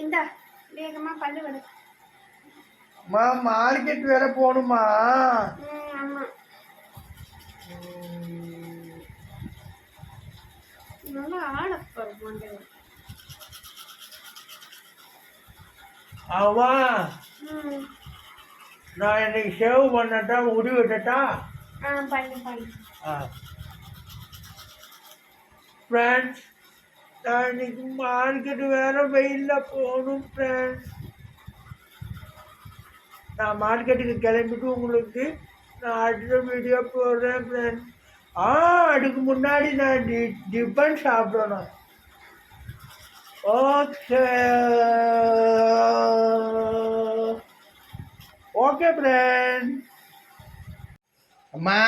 இந்தா வேகமா பல்லு வடு அம்மா மார்க்கெட் வேற போகணுமா? ம் ஆமா. நல்லா ஆமா. ம். நான் இன்னைக்கு சேவ் பண்ணட்டா முடி வெட்டட்டா? ஆ பண்ணு பண்ணு. ஆ. ஃப்ரெண்ட்ஸ் நான் இன்னைக்கு மார்க்கெட் வேற வெயிலில் போகணும் ஃப்ரெண்ட்ஸ் நான் மார்க்கெட்டுக்கு கிளம்பிட்டு உங்களுக்கு நான் அடுத்த வீடியோ போடுறேன் ஃப்ரெண்ட்ஸ் ஆ அதுக்கு முன்னாடி நான் டி டிஃபன் சாப்பிடணும். ஓகே ஓகே ஃப்ரெண்ட் அம்மா.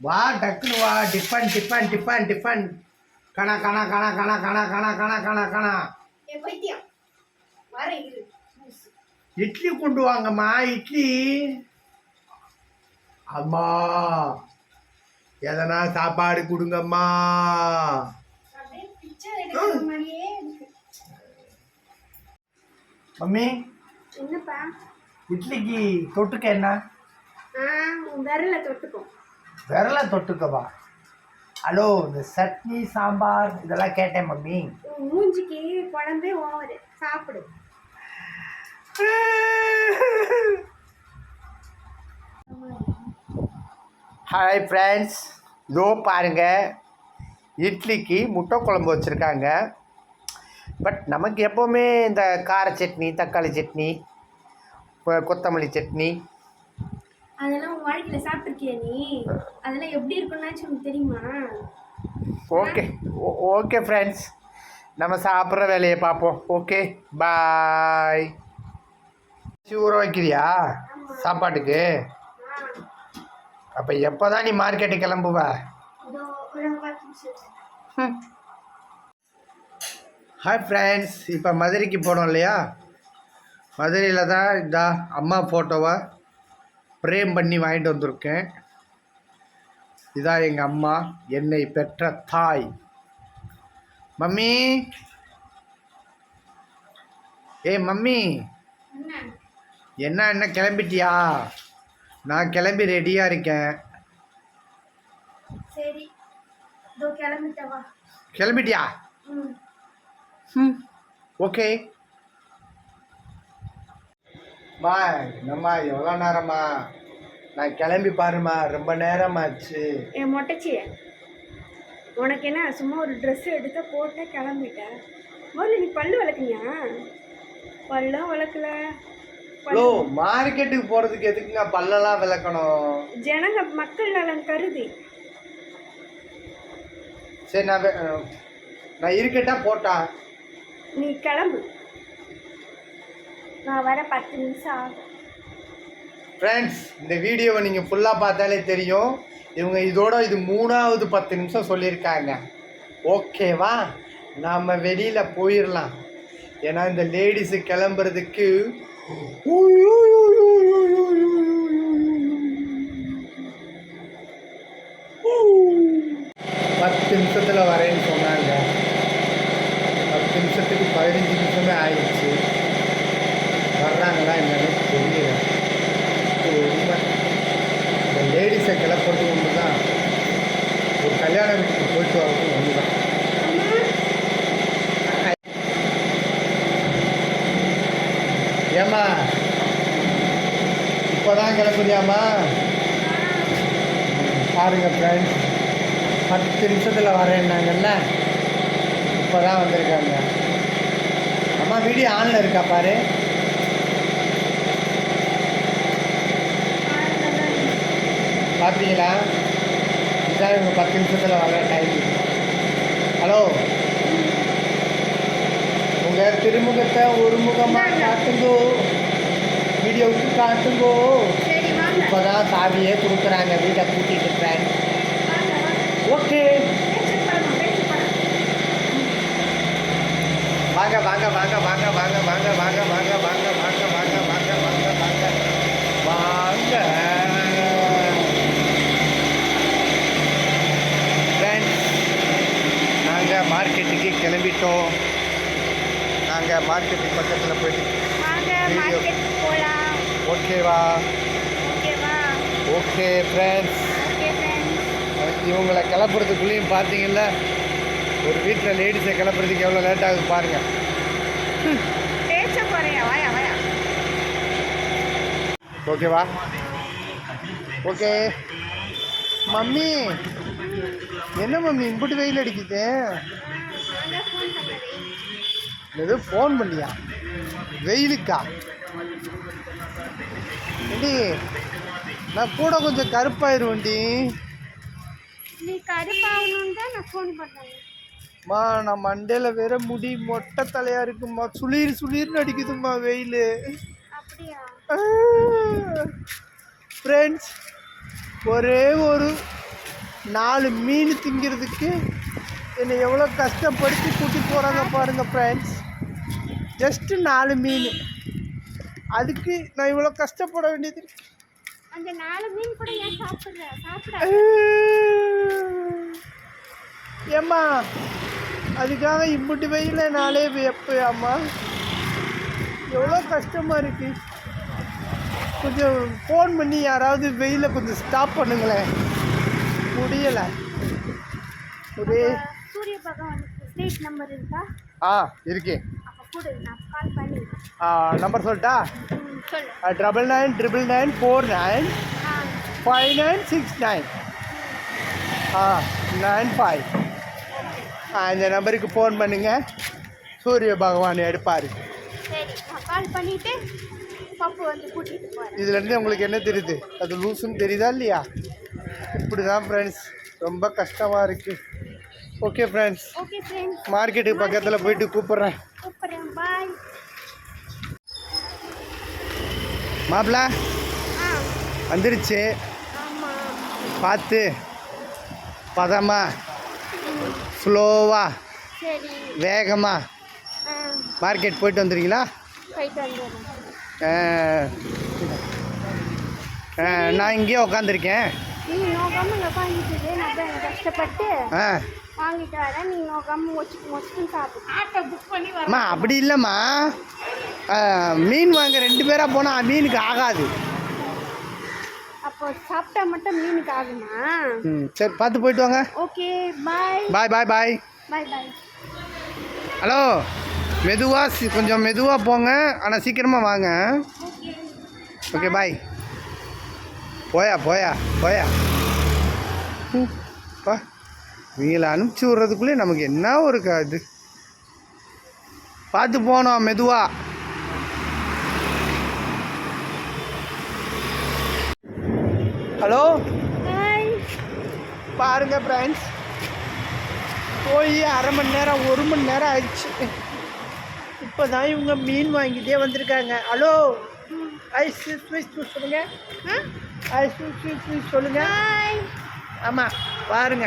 வா டக்குனு வா. டிஃபன் டிஃபன் டிஃபன் டிஃபன் கணா கணா கணா கணா கணா கணா கணா கணா கணா. இட்லி கொண்டு வாங்கம்மா இட்லி. அம்மா எதனா சாப்பாடு கொடுங்கம்மா. மம்மி என்னப்பா? இட்லிக்கு தொட்டுக்க என்ன? விரல தொட்டுக்கோ. விரல தொட்டுக்கவா? ஹலோ இந்த சட்னி சாம்பார் இதெல்லாம் கேட்டேன் மம்மி. மூஞ்சிக்கு குழம்பே ஓவரு சாப்பிடு. ஹாய் ஃப்ரெண்ட்ஸ் இதோ பாருங்க. இட்லிக்கு முட்டை குழம்பு வச்சுருக்காங்க. பட் நமக்கு எப்போவுமே இந்த கார சட்னி தக்காளி சட்னி கொத்தமல்லி சட்னி அதெல்லாம் உன் வாழ்க்கையில சாப்பிட்டுருக்கியா நீ? அதெல்லாம் எப்படி இருக்குன்னாச்சும் உனக்கு தெரியுமா? ஓகே. ஓகே ஃப்ரெண்ட்ஸ் நம்ம சாப்பிட்ற வேலையை பார்ப்போம். ஓகே. பாய் ஊற வைக்கிறியா? சாப்பாட்டுக்கு? அப்போ எப்போ தான் நீ மார்க்கெட்டுக்கு கிளம்புவ? இதோ ஹாய் ஃப்ரெண்ட்ஸ் இப்போ மதுரைக்கு போனோம் இல்லையா? மதுரையில் தான் இந்த அம்மா ஃபோட்டோவை ஃப்ரேம் பண்ணி வாங்கிட்டு வந்திருக்கேன். இதான் எங்கள் அம்மா என்னை பெற்ற தாய். மம்மி. ஏய் மம்மி. என்ன? என்ன கிளம்பிட்டியா? நான் கிளம்பி ரெடியாக இருக்கேன். சரி. கிளம்பிட்டியா? ம். ஓகே. மா என்னம்மா எவ்வளோ நேரம்மா? நான் கிளம்பி பாரும்மா ரொம்ப நேரமாச்சு. என் மொட்டைச்சி உனக்கு என்ன சும்மா ஒரு ட்ரெஸ் எடுத்து போட்டு கிளம்பிட்டேன் முதல்ல நீ பல்லு விளக்குனியா பல்லும் விளக்கல ஹலோ மார்க்கெட்டுக்கு போகிறதுக்கு எதுக்குங்க பல்லெல்லாம் விளக்கணும்? ஜனங்க மக்கள் நலன் கருதி. சரி நான் நான் இருக்கட்டா போட்டா. நீ கிளம்பு. நான் வர பத்து நிமிஷம் ஆகும். ஃப்ரெண்ட்ஸ் இந்த வீடியோவை நீங்கள் ஃபுல்லாக பார்த்தாலே தெரியும். இவங்க இதோட இது மூணாவது பத்து நிமிஷம் சொல்லியிருக்காங்க. ஓகேவா நாம் வெளியில் போயிடலாம். ஏன்னா இந்த லேடிஸு கிளம்புறதுக்கு பத்து நிமிஷத்தில் வரேன்னு சொன்னாங்க பத்து நிமிஷத்துக்கு பதினஞ்சு நிமிஷமே ஆயிடுச்சு வர்றாங்களா என்னன்னு தெரியல இது உண்மை இந்த லேடிஸை கிளப்புறது ஒன்று தான் ஒரு கல்யாண வீட்டுக்கு போயிட்டு வரது ஒன்று தான் ஏம்மா? இப்போ தான் கிளம்புறியாம்மா பாருங்க ஃப்ரெண்ட்ஸ் பத்து நிமிஷத்தில் வரேன்னாங்கல்ல இப்போ தான் வந்திருக்காங்க. அம்மா வீடியோ ஆனில் இருக்கா பாரு? பார்த்தீங்களா இதான் இவங்க பத்து நிமிஷத்தில் வர டைம் ஹலோ உங்கள் திருமுகத்தை ஒரு முகமாக காட்டுங்கோ வீடியோவுக்கு காட்டுங்கோ சரி வாங்க இப்போ தான் சாவியே கொடுக்குறாங்க வீட்டை பூட்டிட்டு இருக்கிறேன் வாங்க வாங்க ஓகே பேச்சு பழம் பேச்சு பழம் வாங்க வாங்க வாங்க வாங்க வாங்க வாங்க வாங்க வாங்க வாங்க வாங்க வாங்க வாங்க வாங்க வாங்க வாங்க ஃப்ரெண்ட்ஸ் நாங்கள் மார்க்கெட்டுக்கு கிளம்பிட்டோம் நாங்கள் மார்க்கெட்டுக்கு பக்கத்தில் போயிட்டு ஓகேவா ஓகே ஃப்ரெண்ட்ஸ் இவங்களை கிளப்புறதுக்குள்ளேயும் பார்த்தீங்கல்ல ஒரு வீட்டில் லேடிஸை கிளப்புறதுக்கு எவ்வளோ லேட் ஆகுது பாருங்கள் ஓகேவா ஓகே மம்மி என்ன மம்மி இம்புட்டு வெயில் அடிக்குது? எது ஃபோன் பண்ணியா? வெயிலுக்கா? ஏண்டி? நான் கூட கொஞ்சம் கருப்பாயிருவேன்டி நீ கருப்பாகணுன்னு தான் நான் ஃபோன் பண்ணேன். மா நான் மண்டையில் வேற முடி மொட்டை தலையா இருக்குமா சுளீர் சுளீர்னு அடிக்குதும்மா வெயில். ஃப்ரெண்ட்ஸ் ஒரே ஒரு நாலு மீன் திங்கிறதுக்கு என்னை எவ்வளோ கஷ்டப்படுத்தி கூட்டிட்டு போகிறாங்க பாருங்க ஃப்ரெண்ட்ஸ் ஜஸ்ட்டு நாலு மீன். அதுக்கு நான் இவ்வளோ கஷ்டப்பட வேண்டியது. அந்த நாலு மீன் கூட ஏன் சாப்பிட்ற? சாப்பிட ஏம்மா அதுக்காக இம்புட்டு வெயில நாளே எப்போ அம்மா. எவ்வளோ கஷ்டமாக இருக்கு. கொஞ்சம் ஃபோன் பண்ணி யாராவது வெயில கொஞ்சம் ஸ்டாப் பண்ணுங்களேன். முடியலை. ஒரே சூரிய பகவான் ஸ்டேட் நம்பர் இருக்கா? ஆ இருக்கே நம்பர் சொல்லட்டா? Triple nine triple nine four nine five nine six nine ah nine five இந்த நம்பருக்கு ஃபோன் பண்ணுங்க. சூரிய பகவான் எடுப்பார். இதுலேருந்து உங்களுக்கு என்ன தெரியுது? அது லூசுன்னு தெரியுதா இல்லையா? இப்படி தான் ஃப்ரெண்ட்ஸ் ரொம்ப கஷ்டமாக இருக்குது ஓகே ஃப்ரெண்ட்ஸ் மார்க்கெட்டுக்கு பக்கத்தில் போயிட்டு கூப்பிட்றேன் கூப்பிட்றேன் பாய் மாப்பிள்ள வந்துருச்சு. பார்த்து பதமா. ஸ்லோவாக வேகமாக மார்க்கெட் போயிட்டு ஆ, நான் இங்கேயே அங்க கஷ்டப்பட்டு ஆ. வாங்கிட்டு வரேன். நீ நோக்காம மொச்சு மொச்சுன்னு சாப்பிடு. ஆட்டோ புக் பண்ணி வர அம்மா அப்படி இல்லைம்மா. மீன் வாங்க ரெண்டு பேராக போனால் மீனுக்கு ஆகாது. அப்போ சாப்பிட்டா மட்டும் மீனுக்கு ஆகுமா? ம் சரி பார்த்து போயிட்டு வாங்க. Okay bye. பாய் பாய் பாய். பாய் பாய். ஹலோ மெதுவாக கொஞ்சம் மெதுவாக போங்க. ஆனால் சீக்கிரமாக வாங்க. Okay bye. போயா போயா போயா. ம், இவங்களை அனுப்பிச்சி விட்றதுக்குள்ளே நமக்கு என்ன ஒரு இது? பார்த்து போனோம் மெதுவா. ஹலோ? பாருங்க ஃப்ரெண்ட்ஸ் போய் அரை மணி நேரம் ஒரு மணி நேரம் ஆயிடுச்சு. இப்போ தான் இவங்க மீன் வாங்கிட்டே வந்திருக்காங்க. ஹலோ? ஐஸ் ஸ்வீட் சொல்லுங்க. ஐஸ் ஸ்வீட் சொல்லுங்க. பாய் ஆமாம் பாருங்க.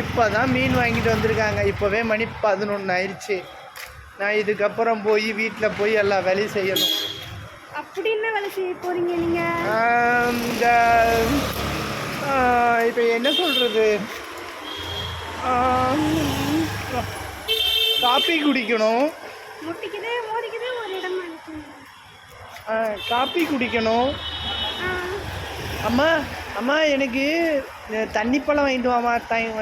இப்போ தான் மீன் வாங்கிட்டு வந்திருக்காங்க. இப்போவே மணி பதினொன்று ஆயிடுச்சு நான் இதுக்கப்புறம் போய் வீட்டில் போய் எல்லா வேலையும் செய்யணும். அப்படி என்ன வேலை செய்ய போறீங்க நீங்க? ஆம், இந்த இப்போ என்ன சொல்கிறது காப்பி குடிக்கணும். காப்பி குடிக்கணும். அம்மா அம்மா எனக்கு தண்ணி பழம் வாங்கிட்டு வாமா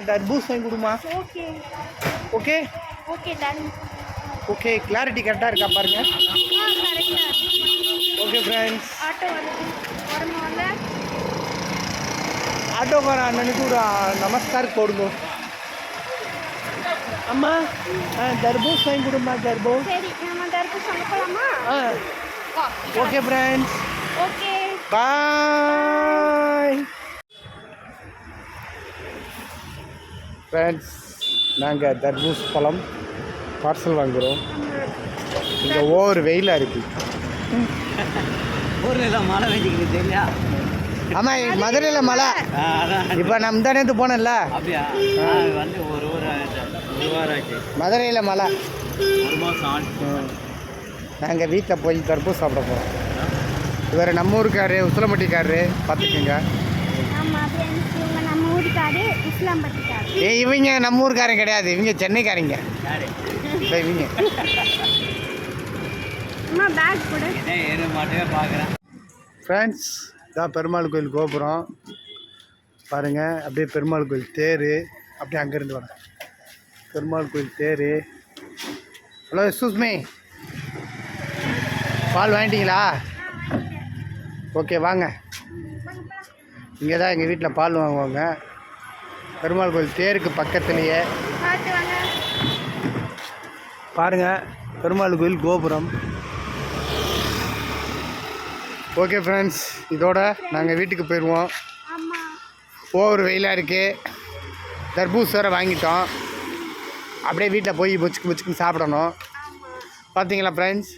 தர்பூஸ் வாங்கி கொடுமா okay. Okay? Okay okay clarity கரெக்டாக இருக்கா பாருங்க. ஓகே ஃப்ரெண்ட்ஸ் ஆட்டோ வருது உடம்பு வந்த ஆட்டோக்கார அண்ணனுக்கு ஒரு ஆ, நமஸ்கார் போடுங்க. அம்மா ஆ, தர்பூஸ் வாங்கி கொடுமா தர்பூஸ் சரி நம்ம தர்பூஸ் அங்கே போகலாமா ஆ okay friends okay bye friends நாங்கள் தர்பூஸ் பழம் பார்சல் வாங்குகிறோம் இங்கே ஓவர் வெயிலாக இருக்குது மழை பெஞ்சிக்கிட்டு ஆமாம் மதுரையில் மழை. இப்போ நம்ம நான் ஒரு வாரம் ஆச்சு. மதுரையில் மழை. நாங்கள் வீட்டில் போய் தர்பூஸ் சாப்பிட போகிறோம் இவர் நம்ம ஊருக்காரு உசிலம்பட்டிக்காரரு பார்த்துக்குங்க பட்டிக்காடு இஸ்லாம் பட்டிக்காடு ஏ இவங்க நம்ம ஊருக்காரங்க கிடையாது. இவங்க சென்னைக்காரங்க. யாரு? இதோ இவங்க. அம்மா பேக் கொடு. இதே ஏறு மாட்டே பார்க்குறேன். ஃப்ரெண்ட்ஸ் இதான் பெருமாள் கோயில் கோபுரம். பாருங்கள் அப்படியே பெருமாள் கோயில் தேர். அப்படியே அங்கேருந்து வரேன். பெருமாள் கோயில் தேர். ஹலோ எக்ஸ்கூஸ் மீ பால் வாங்கிட்டீங்களா? ஓகே வாங்க. இங்கே தான் எங்கள் வீட்டில் பால் வாங்குவாங்க. பெருமாள் கோயில் தேருக்கு பக்கத்துலேயே. பாருங்கள் பெருமாள் கோயில் கோபுரம். ஓகே ஃப்ரெண்ட்ஸ் இதோட நாங்கள் வீட்டுக்கு போயிடுவோம் ஓவர் வெயிலாக இருக்குது தர்பூஸ் வேறு வாங்கிட்டோம். அப்படியே வீட்டில் போய் பொச்சுக்கு முச்சுக்கு சாப்பிடணும். பார்த்தீங்களா ஃப்ரெண்ட்ஸ்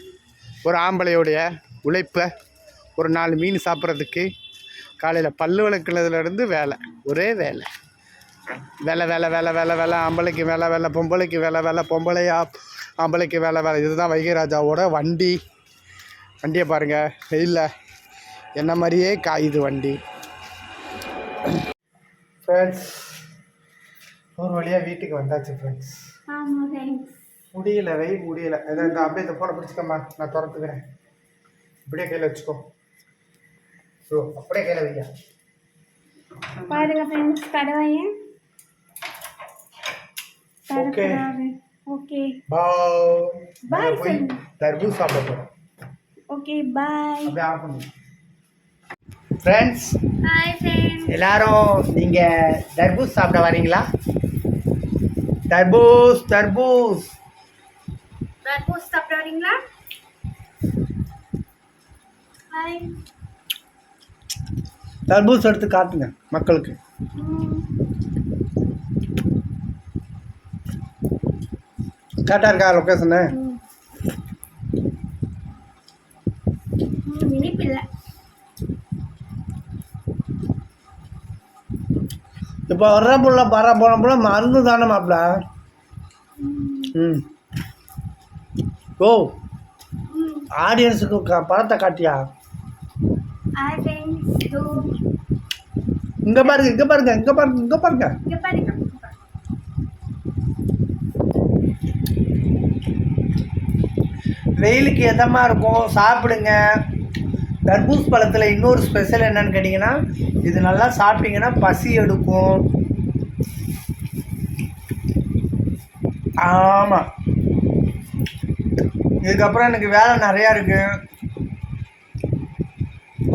ஒரு ஆம்பளையோடைய உழைப்பை ஒரு நாலு மீன் சாப்பிட்றதுக்கு காலையில் பல்லு விளக்குனதுலேருந்து வேலை. ஒரே வேலை. வேலை வேலை வேலை வேலை வேலை ஆம்பளைக்கு வேலை வேலை பொம்பளைக்கு வேலை வேலை பொம்பளையா ஆம்பளைக்கு வேலை வேலை இதுதான் வைகராஜாவோட வண்டி. வண்டியை பாருங்கள் வெயிலில். என்ன மாதிரியே காயுது வண்டி. ஃப்ரெண்ட்ஸ் ஒரு வழியாக வீட்டுக்கு வந்தாச்சு ஃப்ரெண்ட்ஸ் முடியல வெயில் முடியல. இதை இந்த அப்படியே இந்த ஃபோனை பிடிச்சிக்கம்மா. நான் திறந்துக்கிறேன். அப்படியே கையில் வச்சுக்கோ. ஸோ அப்படியே கையில் வையா. பாருங்க ஃப்ரெண்ட்ஸ் கடவாயன் Okay. ஓகே. பாய். Bye, போய் சொல்லுங்க. தர்பூஸ் சாப்பிட போகிறோம் ஓகே பாய். அப்படியே ஆஃப் பண்ணு ஃப்ரெண்ட்ஸ் ஹாய் ஃப்ரெண்ட்ஸ் எல்லாரும் நீங்கள் தர்பூஸ் சாப்பிட வரீங்களா? தர்பூஸ் தர்பூஸ். தர்பூஸ் சாப்பிட வரீங்களா? ஹாய் தர்பூஸ் எடுத்து காட்டுங்க மக்களுக்கு. கரெக்டாக இருக்கா லொக்கேஷனு இப்போ வர்ற புள்ள வர போன புள்ள மருந்து தானே மாப்பிள ம். ஓ ஆடியன்ஸுக்கு படத்தை காட்டியா? இங்கே பாருங்க இங்கே பாருங்க இங்கே பாருங்க. இங்கே பாருங்க இங்கே பாருங்க வெயிலுக்கு எதமாக இருக்கும்? சாப்பிடுங்க. தர்பூஸ் பழத்தில் இன்னொரு ஸ்பெஷல் என்னன்னு கேட்டிங்கன்னா இது நல்லா சாப்பிட்டீங்கன்னா பசி எடுக்கும். ஆமாம் இதுக்கப்புறம் எனக்கு வேலை நிறையா இருக்குது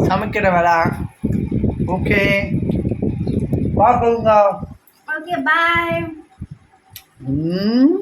சமைக்கிற வேலை. ஓகே. பார்க்கலுங்க ஓகே பாய் ம்.